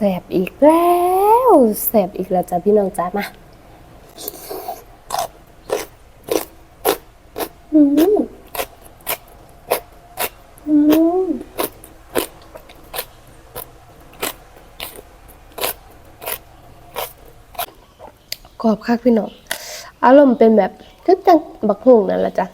สบอีกแล้วแสบอีกแล้วจ้ะพี่น้องจ้ามาอืมอืมกรอบคักพี่น้องอารมณ์เป็นแบบคือจังบักฮุ่งนั่นแหละจ้ะ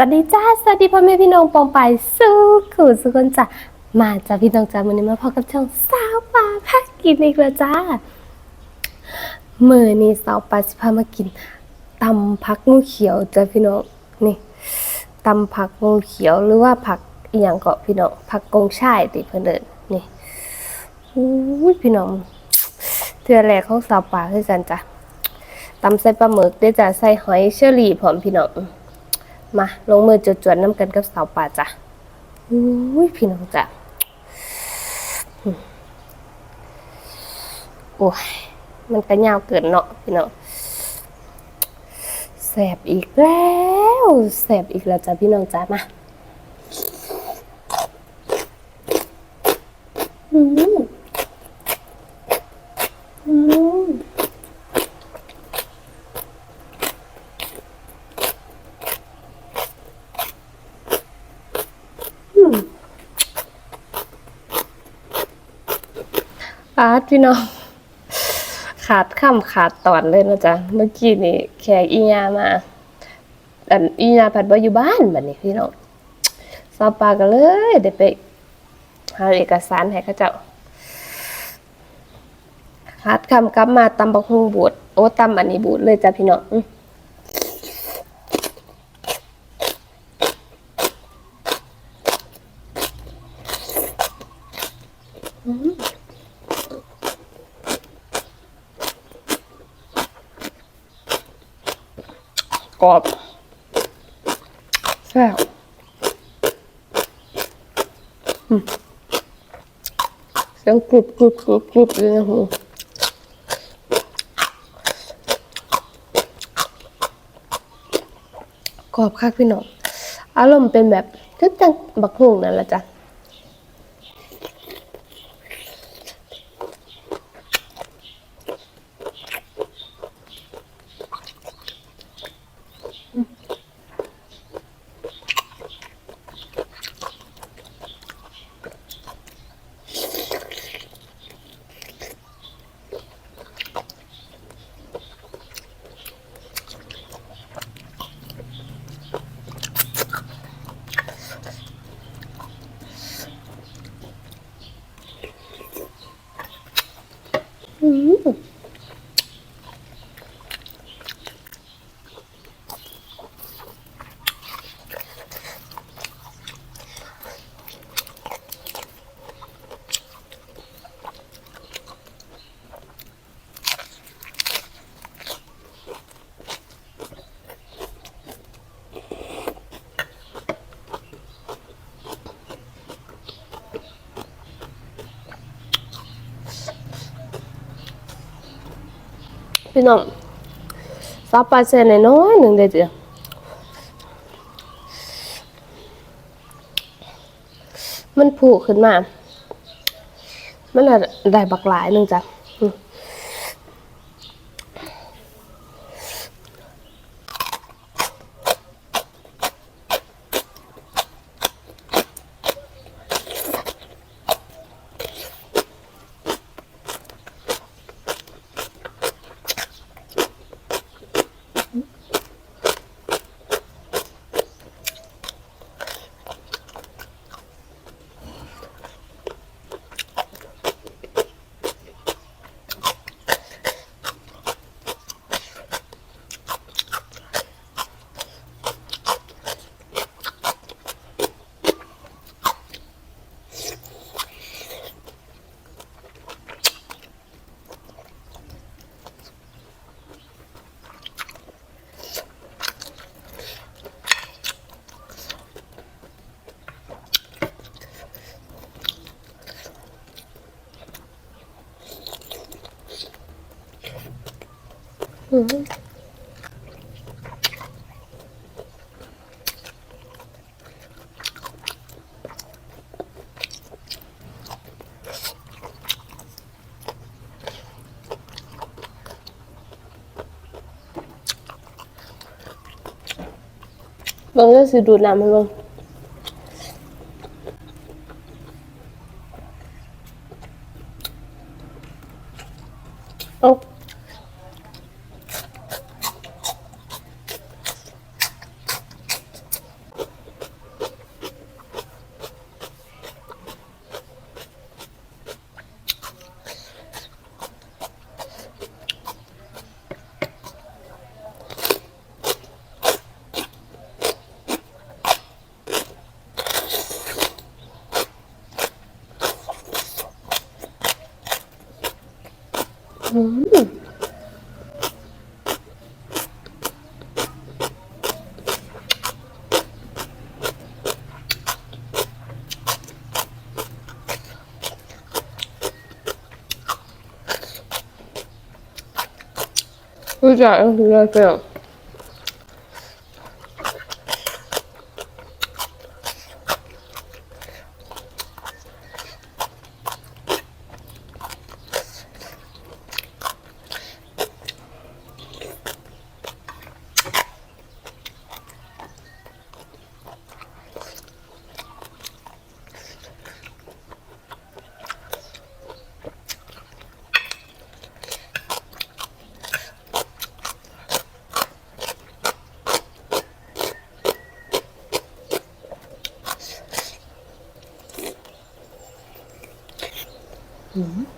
สวัสดีจ้า สวัสดีพ่อแม่พี่น้องปองไปสู้ขู่สุคนจ้ะมาจ้าพี่น้องจ้าวันนี้มาพบกับช่องสาวปลาพักกินอีกแล้วจ้ามือนี้สาวปลาสิพามากินตำผักงูเขียวจ้าพี่น้องนี่ตำผักงูเขียวหรือว่าผักอีหยังก็พี่น้องผักกงช่ายติเพิ่นเดินนี่อุ้พี่น้องเทือแรกของสาวป่าคือกันจ้ะตำใส่ปลาหมึกได้จ้ะใส่หอยเชอรี่พร้อมพี่น้อง มาลงมือจวดๆน้ำกันกับสาวป่าจ้ะอุ้ยพี่น้องจ้ะโอ้ยมันก็ยาวเกินเนาะพี่น้องแสบอีกแล้วแสบอีกแล้วจ้ะพี่น้องจ้ะมาอืม อืมอืม อาร์ตพี่น้อง ขาดคำขาดตอนเลยนะจ๊ะ เมื่อกี้นี่แขกอีญามา อันอีญาผัดบ่อยู่บ้านบัดนี้พี่น้องสาวปาก็เลยได้ไปหาเอกสารให้เขาเจ้าคัดคำกลับมาตำบักฮุงบูดโอ้ตำอันนี้บูดเลยจ้ะพี่น้อง กรอบแซ่บเสียงกรุบกรุบกรุบกรุบเลยนะหูกรอบคักพี่น้องอารมณ์เป็นแบบคือจังบักฮุ่งนั่นแหละจ้ะ อื พี่น้องซับปลาเซนน้อยหนึ่งเดียวมันผูกขึ้นมา มันได้บักหลายหนึ่งจ้ะ อืมอืมเบาง ก็สิดูดน้ำให้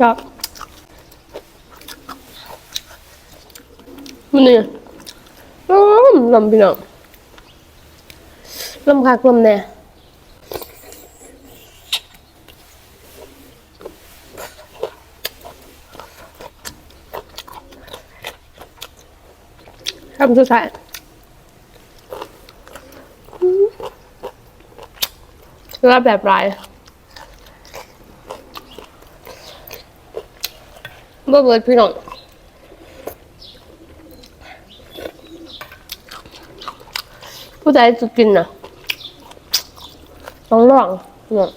จับมันนี่ลมลมพี่น้องลมคักลมแน่คำสุดท้ายรับแบบไร บ่เบิดพี่น้องผู้ใดจะกินนะต้องลองพี่น้อง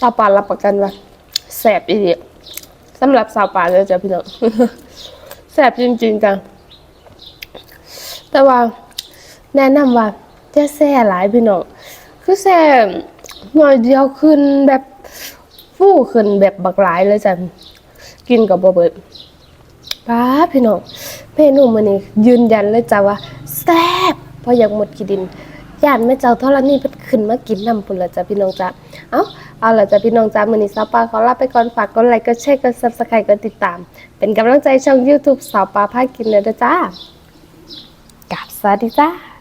สาวปลารับประกันว่าแสบอีเดียสำหรับสาวปลาเลยจ้ะพี่น้องแซ่บจริงๆจังแต่ว่าแนะนำว่าจะแซ่หลายพี่น้องคือแซ่หน่อยเดียวขึ้นแบบ ฟู่ขึ้นแบบบักหลายเลยจ้ะกินกับบ่เบิดป้าพี่น้องเมนูมื้อนี้ยืนยันเลยจ้ะว่าแซ่บเพราะอยากหมดขี้ดินย่านแม่เจ้าธรณีเพิ่นขึ้นมากินน้ำพุ่นละจ้ะพี่น้องจ้ะเอ้าเอาล่ะจ้ะพี่น้องจ้ะมื้อนี้สาวปลาขอลาไปก่อนฝากกดไลค์กดแชร์กด Subscribe กดติดตาม เป็นกำลังใจช่อง YouTube สาวปลาพากินเลยนะจ้ากราบสวัสดีจ้า